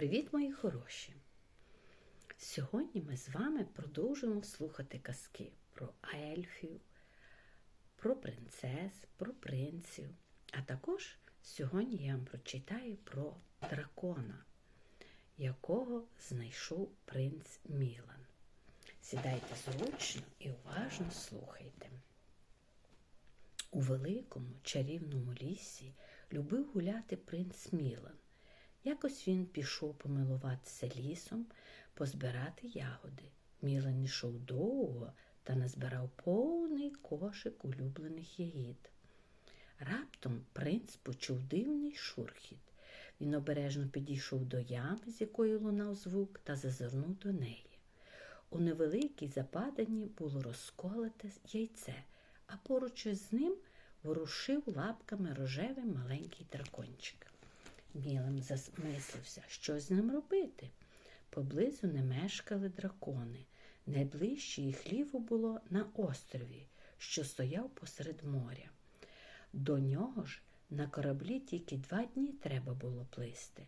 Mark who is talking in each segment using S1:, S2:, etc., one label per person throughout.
S1: Привіт, мої хороші! Сьогодні ми з вами продовжуємо слухати казки про ельфів, про принцес, про принців. А також сьогодні я вам прочитаю про дракона, якого знайшов принц Мілан. Сідайте зручно і уважно слухайте. У великому чарівному лісі любив гуляти принц Мілан. Якось він пішов помилуватися лісом, позбирати ягоди. Мілан йшов довго та назбирав повний кошик улюблених ягід. Раптом принц почув дивний шурхіт. Він обережно підійшов до ями, з якої лунав звук, та зазирнув до неї. У невеликій западанні було розколоте яйце, а поруч із ним ворушив лапками рожевий маленький дракончик. Мілан замислився, що з ним робити. Поблизу не мешкали дракони. Найближче їх ліво було на острові, що стояв посеред моря. До нього ж на кораблі тільки два дні треба було плисти.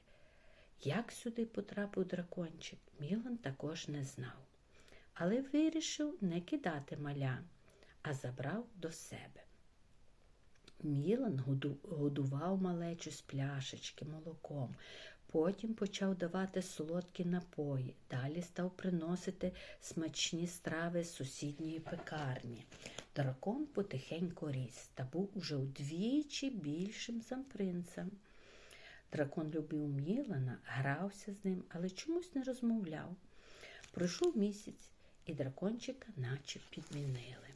S1: Як сюди потрапив дракончик, Мілан також не знав, але вирішив не кидати маля, а забрав до себе. Мілан годував малечу з пляшечки молоком, потім почав давати солодкі напої, далі став приносити смачні страви з сусідньої пекарні. Дракон потихеньку ріс та був уже вдвічі більшим за принцем. Дракон любив Мілана, грався з ним, але чомусь не розмовляв. Пройшов місяць, і дракончика наче підмінили.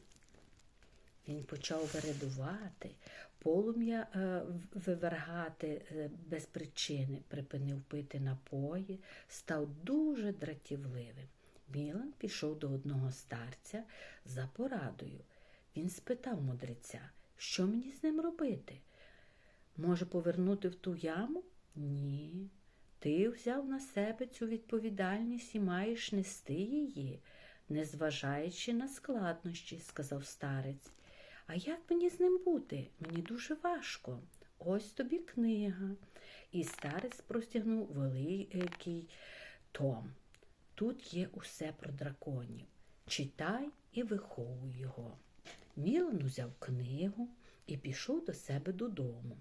S1: Він почав вередувати, полум'я е, вивергати е, без причини, припинив пити напої, став дуже дратівливим. Мілан пішов до одного старця за порадою. Він спитав мудреця, що мені з ним робити? Може, повернути в ту яму? Ні. Ти взяв на себе цю відповідальність і маєш нести її, незважаючи на складнощі, сказав старець. А як мені з ним бути? Мені дуже важко. Ось тобі книга. І старець простягнув великий том. Тут є усе про драконів. Читай і виховуй його. Мілан узяв книгу і пішов до себе додому,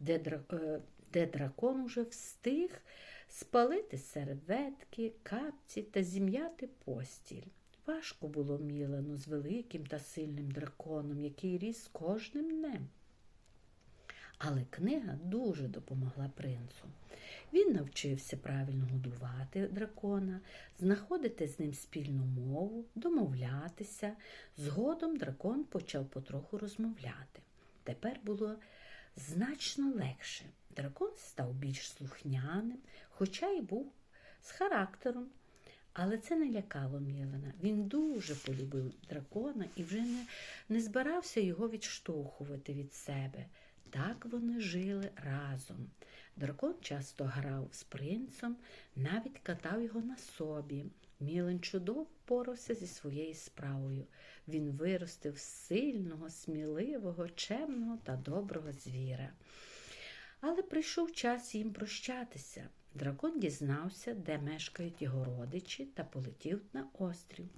S1: де е, де дракон уже встиг спалити серветки, капці та зім'яти постіль. Важко було Мілену з великим та сильним драконом, який ріс кожним днем. Але книга дуже допомогла принцу. Він навчився правильно годувати дракона, знаходити з ним спільну мову, домовлятися. Згодом дракон почав потроху розмовляти. Тепер було значно легше. Дракон став більш слухняним, хоча й був з характером. Але це не лякало Мілена. Він дуже полюбив дракона і вже не, не збирався його відштовхувати від себе. Так вони жили разом. Дракон часто грав з принцем, навіть катав його на собі. Мілен чудово впорався зі своєю справою. Він виростив сильного, сміливого, чемного та доброго звіра. Але прийшов час їм прощатися. Дракон дізнався, де мешкають його родичі, та полетів на острів.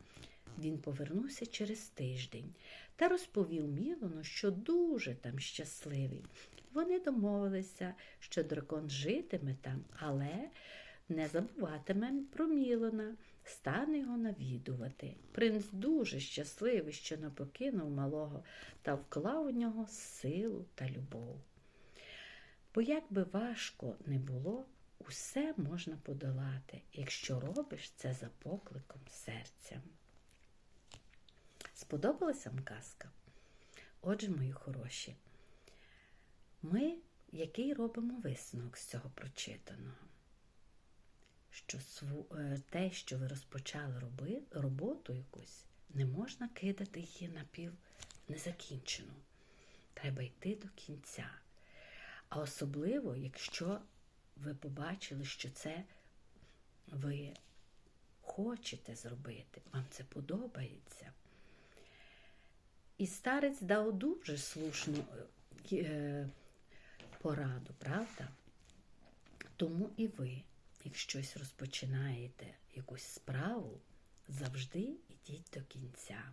S1: Він повернувся через тиждень та розповів Мілону, що дуже там щасливий. Вони домовилися, що дракон житиме там, але не забуватиме про Мілона, стане його навідувати. Принц дуже щасливий, що не покинув малого та вклав у нього силу та любов. Бо як би важко не було, усе можна подолати, якщо робиш це за покликом серця. Сподобалася вам казка? Отже, мої хороші, ми який робимо висновок з цього прочитаного? Що е, те, що ви розпочали робити, роботу якусь, не можна кидати її напів незакінчену. Треба йти до кінця. А особливо, якщо ви побачили, що це ви хочете зробити, вам це подобається. І старець дав дуже слушну е, пораду, правда? Тому і ви як щось розпочинаєте, якусь справу, завжди йдіть до кінця.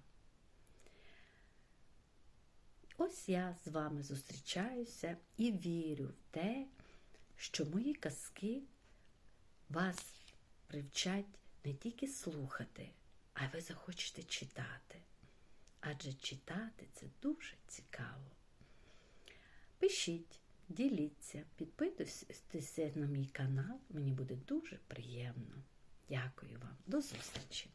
S1: Ось я з вами зустрічаюся і вірю в те, що мої казки вас привчать не тільки слухати, а ви захочете читати. Адже читати це дуже цікаво. Пишіть, діліться, підписуйтесь на мій канал, мені буде дуже приємно. Дякую вам, до зустрічі!